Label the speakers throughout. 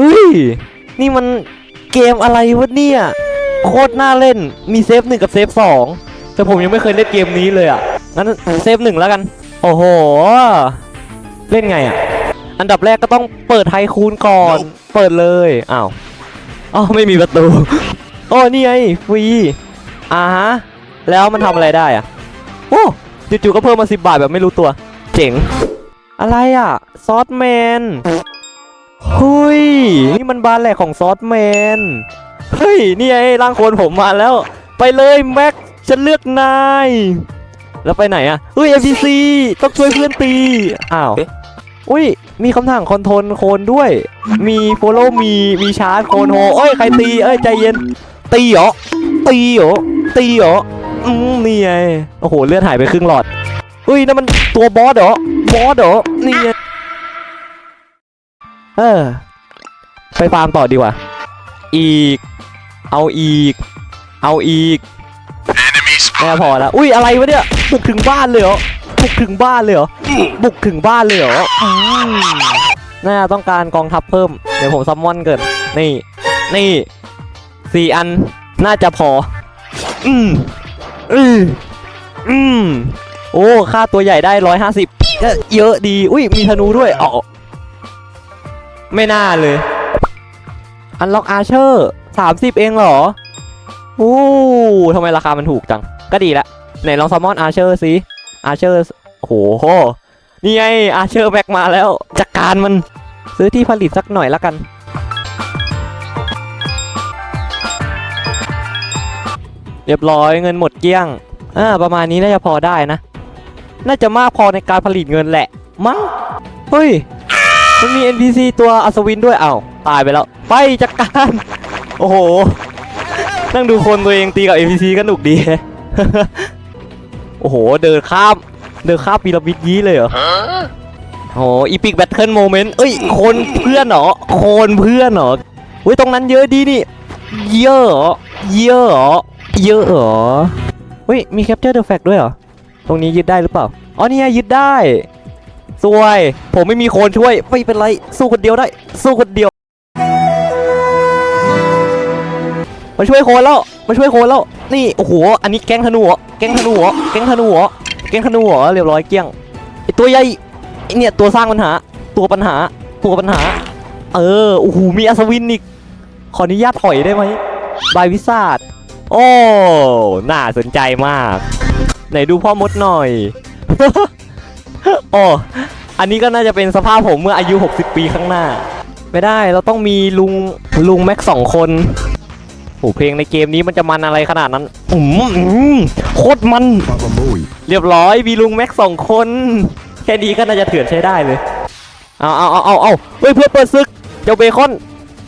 Speaker 1: เฮ้ย นี่มันเกมอะไรวะเนี่ย โคตรน่าเล่น มีเซฟหนึ่งกับเซฟสองแต่ผมยังไม่เคยเล่นเกมนี้เลยอะ งั้นเซฟหนึ่งแล้วกัน โอ้โห เล่นไงอะ อันดับแรกก็ต้องเปิดไทคูนก่อน เปิดเลย อ้าวอ๋อไม่มีประตู โอ้นี่ไงฟรี อ่าฮะ แล้วมันทำอะไรได้อะ โอ้จู่ๆก็เพิ่มมาสิบบาทแบบไม่รู้ตัว เจ๋ง อะไรอะ ซอสแมนเฮ้ย นี่มันบานแหลกของซอสแมน เฮ้ย นี่ไงร่างโคลนผมมาแล้ว ไปเลยแม็กฉันเลือกนาย แล้วไปไหนอะเฮ้ย FCC ต้องช่วยเพื่อนตี อ้าว
Speaker 2: เอ๊ะ
Speaker 1: อุ้ย มีคำถามคอนโทรลโคนด้วย มีโฟโล่มี มีชาร์จโคนโฮเอ้ย ใครตี เอ้ย ใจเย็น ตีเหรอ ตีเหรอ ตีเหรอ อืมนี่ไง โอ้โห เลือดหายไปครึ่งหลอดเฮ้ยนั่นมันตัวบอสเหรอบอสเหรอ นี่ไงเออ ไปฟาร์มต่อดีกว่า อีก เอาอีก เอาอีกแน่พอแล้วอุ้ยอะไรวะเนี่ยบุกถึงบ้านเลยเหรอบุกถึงบ้านเลยเหรอบุกถึงบ้านเลยเหรออืมน่าต้องการกองทัพเพิ่ม เดี๋ยวผมซัมมอนเกินนี่ นี่สี่อันน่าจะพอ อืมอืมอืมโอ้ค่าตัวใหญ่ได้ร้อยห้าสิบเยอะดี อุ้ยมีธนูด้วยอ๋อไม่น่าเลย อันล็อกอาเชอร์สามสิบเองเหรอโอ้ทำไมราคามันถูกจัง ก็ดีละไหนลองซัมมอนอาเชอร์สิอาเชอร์โอ้โหนี่ไงอาเชอร์แบกมาแล้วจัดกการมันซื้อที่ผลิตสักหน่อยละกันเรียบร้อยเงินหมดเกลี้ยงอ่าประมาณนี้น่าจะพอได้นะ น่าจะมากพอในการผลิตเงินแหละมั้งเฮ้ย มันมี NPC ตัวอัศวินด้วยอ้าวตายไปแล้ว ไปจัดการ โอ้โห นั่งดูคนตัวเองตีกับ NPC ก็หนุกดี โอ้โห เดินข้าม เดินข้ามปีระมิดยี้เลยเหรอโอ้อีพิกแบทเทิลโมเมนต์เอ้ย คนเพื่อนเหรอ คนเพื่อนเหรอเฮ้ย ตรงนั้นเยอะดีนี่ เยอะเหรอ เยอะเหรอ เยอะเหรอ เฮ้ย มี Capture the Flag ด้วยเหรอ ตรงนี้ยึดได้หรือเปล่า อ๋อนี่ยึดได้ สวย ผมไม่มีโคนช่วย ไม่เป็นไร สู้คนเดียวได้ สู้คนเดียว มาช่วยโคนแล้ว มาช่วยโคนแล้ว นี่ โอ้โห อันนี้แก๊งธนูเหรอแก๊งธนูเหรอแก๊งธนูเหรอแก๊งธนูเหรอเรียบร้อยเกลี้ยงไอตัวใหญ่ไอเนี่ยตัวสร้างปัญหา ตัวปัญหา ตัวปัญหา เออ โอ้โห มีอัศวินอีก ขออนุญาตถอยได้ไหมบายวิสาดโอ้ น่าสนใจมาก ไหนดูพ่อมดหน่อย โอ้อันนี้ก็น่าจะเป็นสภาพผมเมื่ออายุ 60 ปีข้างหน้า ไม่ได้เราต้องมีลุงลุงแม็กสองคนโอ้เพลงในเกมนี้มันจะมันอะไรขนาดนั้นอืมโคตรมัน เรียบร้อยมีลุงแม็กสองคน แค่นี้ก็น่าจะเถื่อนใช้ได้เลยเอาเอาเอาเอาเอาเฮ้ยเพื่อนเปิดศึกเจ้าเบคอน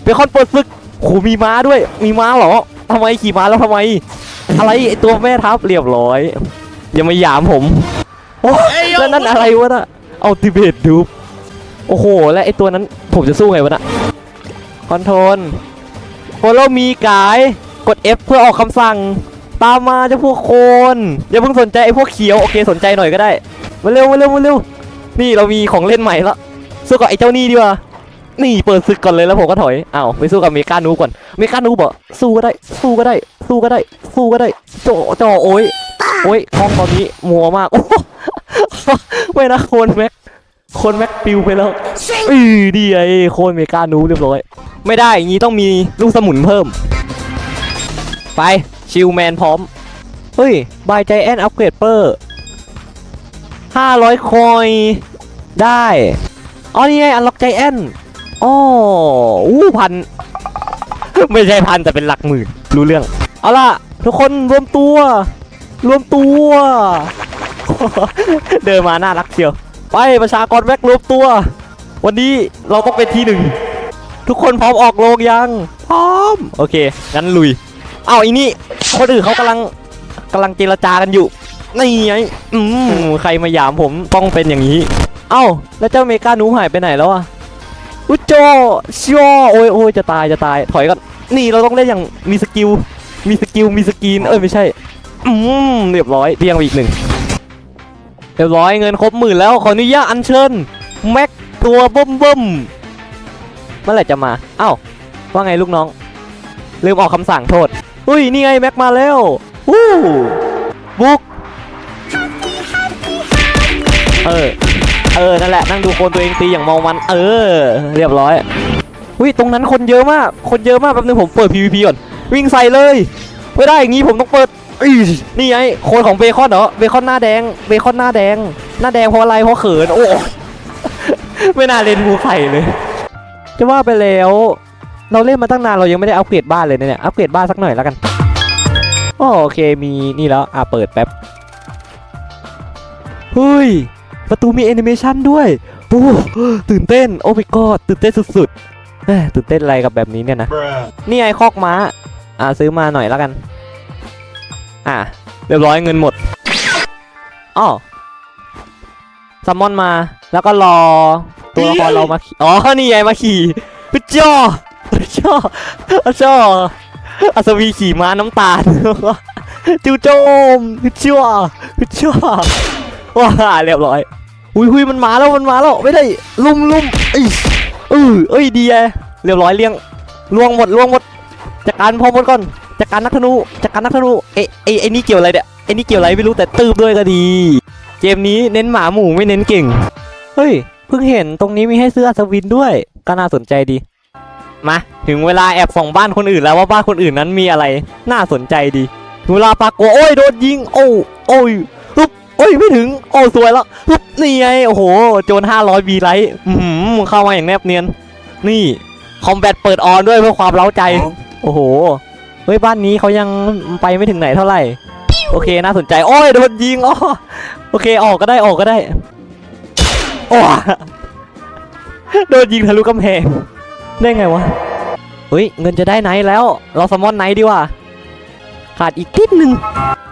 Speaker 1: เบคอนเปิดศึกโหมีม้าด้วย มีม้าเหรอทำไมขี่ม้าแล้วทำไม อะไรไอตัวแม่ทัพเรียบร้อย อย่ามาหยามผมโอ้ แล้วนั่นอะไรวะน่ะเอาติเบตดูโอ้โห และไอตัวนั้นผมจะสู้ไงวะน่ะคอนโทรลโฟลมีกายกด F เพื่อออกคำสั่ง ตามมาเจ้าพวกโคนอย่าเพิ่งสนใจไอพวกเขียวโอเคสนใจหน่อยก็ได้ มาเร็วมาเร็วมาเร็วนี่เรามีของเล่นใหม่ล้วสู้กับไอเจ้านี่ดีกว่านี่เปิดศึกก่อนเลยแล้วผมก็ถอยอ้าวไปสู้กับเมกานูก่อนเมกานูบอกสู้ก็ได้ สู้ก็ได้ สู้ก็ได้ สู้ก็ได้โจโจโอ้ยโอ้ยห้องตอนนี้มัวมากโอ้ ไม่นะโคนแม็กโคนแม็กปิวไปแล้วอือดีไอ้โคนเมกานูเรียบร้อย ไม่ได้อย่างนี้ต้องมีลูกสมุนเพิ่ม ไปชิลแมนพร้อม เฮ้ยบายใจแอนอัปเกรดเปอร์ห้าร้อยคอยได้อ๋อนี่ไงอันล็อกใจแอนอ๋ออู้พันไม่ใช่พันแต่เป็นหลักหมื่นรู้เรื่อง เอาล่ะ ทุกคนรวมตัว รวมตัว เดินมาน่ารักเชียว ไปประชากรแม็กรวมตัว วันนี้เราต้องเป็นที่หนึ่ง ทุกคนพร้อมออกโรงยัง พร้อม โอเค งั้นลุย เอาอีนี่ คนอื่นเขากำลังกำลังเจรจากันอยู่ นี่ไงอืมใครมาหยามผมต้องเป็นอย่างนี้ เอ้า แล้วเจ้าเมกานูหายไปไหนแล้วอะอุยโจชัวโอ้ยโอ้ยจะตายจะตาย ถอยก่อน นี่เราต้องเล่นอย่างมีสกิล มีสกิล มีสกีน เอ้ยไม่ใช่ อืมเรียบร้อยเรียงไปอีกหนึ่ง รียบร้อยเงินครบหมื่นแล้วขออนุญาตอัญเชิญแม็กตัวบิ่มบิ่มเมื่อไหร่จะมาเอ้าว่าไงลูกน้อง ลืมออกคำสั่งโทษอุ้ยนี่ไงแม็กมาแล้ววู้บุกเออเออนั่นแหละนั่งดูคนตัวเองตีอย่างเมามัน เออ เรียบร้อยอุ้ยตรงนั้นคนเยอะมากคนเยอะมากแป๊บนึงผมเปิด PVP ก่อนวิ่งใส่เลยไม่ได้อย่างงี้ผมต้องเปิด อีนี่ไงโคนของเบคอนเหรอเบคอนหน้าแดงเบคอนหน้าแดง หน้าแดงเพราะอะไรเพราะเขินโอ้ ไม่น่าเล่นงูไข่เลย จะว่าไปแล้ว เราเล่นมาตั้งนานเรายังไม่ได้อัปเกรดบ้านเลยนะเนี่ยอัปเกรดบ้านสักหน่อยแล้วกันอ๋อโอเคมีนี่แล้วอะเปิดแป๊บเฮ้ยประตูมีแอนิเมชันด้วยโอ้ตื่นเต้นโอ้ my god ตื่นเต้นสุดๆเอ้ยตื่นเต้นอะไรกับแบบนี้เนี่ยนะนี่ไงคอกม้า อ่าซื้อมาหน่อยแล้วกัน อะเรียบร้อยเงินหมดอ๋อซัมมอนมาแล้วก็รอตัวละครเรามาขี่อ๋อนี่ไงมาขี่พุจ้อพุจ้อพุจ้ออัศวีขี่ม้าน้ำตาลจูโจมพุจ้อพุจ้อว้าเรียบร้อยอุ้ยหุยมันมาแล้วมันมาแล้วไม่ได้ลุ่มลุ่มเอ้ยเออเอ้ยดีไงเรียบร้อยเลี้ยงล่วงหมดล่วงหมดจัดการพอหมดก่อน จัดการนักธนูจัดการนักธนูเอ้ยเอ้ยไอ้นี่เกี่ยวอะไรเนี่ยไอ้นี่เกี่ยวอะไรไม่รู้แต่ตืบด้วยก็ดี เกมนี้เน้นหมาหมูไม่เน้นเก่ง เฮ้ยเพิ่งเห็นตรงนี้มีให้ซื้ออัศวินด้วย ก็น่าสนใจดี มาถึงเวลาแอบส่องบ้านคนอื่นแล้วว่าบ้านคนอื่นนั้นมีอะไร น่าสนใจดีถึงเวลาปรากฏโอ้ยโดนยิง โอ้โอ้ยปุ๊บโอ้ยไม่ถึง โอ้สวยแล้วปุ๊บนี่ไงโอ้โหโจร500บีไลท์อืมมึงเข้ามาอย่างแนบเนียน นี่คอมแบทเปิดออนด้วยเพื่อความเล้าใจ โอ้โห เฮ้ยบ้านนี้เขายังไปไม่ถึงไหนเท่าไหร่ โอเคน่าสนใจ โอ้ยโดนยิงอ๋อโอเคออกก็ได้ออกก็ได้โอ้โดนยิงทะลุกำแพงได้ไงวะเฮ้ยเงินจะได้ไนท์แล้ว เราซัมมอนไนท์ดีกว่าขาดอีกนิดนึง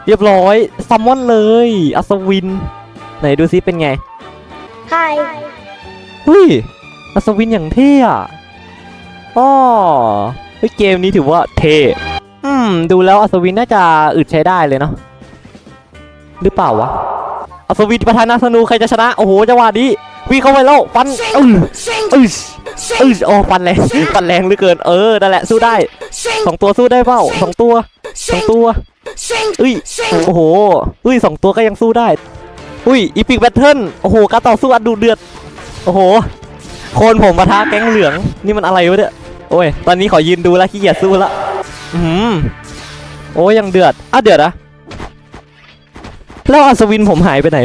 Speaker 1: เรียบร้อยซัมมอนเลยอัศวิน ไหนดูซิเป็นไง
Speaker 2: Hi.
Speaker 1: เฮ้ยอัศวินอย่างเท่อะอ้อเฮ้ยเกมนี้ถือว่าเท่ อืม ดูแล้วอัศวินน่าจะอึดใช้ได้เลยเนาะหรือเปล่าวะอัศวินประธานาธนูใครจะชนะ โอ้โหจังหวะนี้วิ่งเข้าไปแล้วฟันเออ
Speaker 2: Sing.
Speaker 1: เออเออโอ้ฟันแรงฟันแรงเหลือเกินเออนั่นแหละสู้ได้
Speaker 2: Sing.
Speaker 1: สองตัวสู้ได้เปล่าสองตัวสอง
Speaker 2: Sing.
Speaker 1: ตัว
Speaker 2: Sing.
Speaker 1: เอ้ยโอ้โหเอ้ยสองตัวก็ยังสู้ได้ อุ้ยอีพิกแบทเทิลโอ้โหการต่อสู้อันดุเดือดโอ้โหโคนผมปะทะแก๊งเหลืองนี่มันอะไรวะเนี่ยโอ้ยตอนนี้ขอยืนดูแล้วขี้เกียจสู้ละ อืมโอ้ยังเดือดอะเดือดอะแล้วอัศวินผมหายไปไหน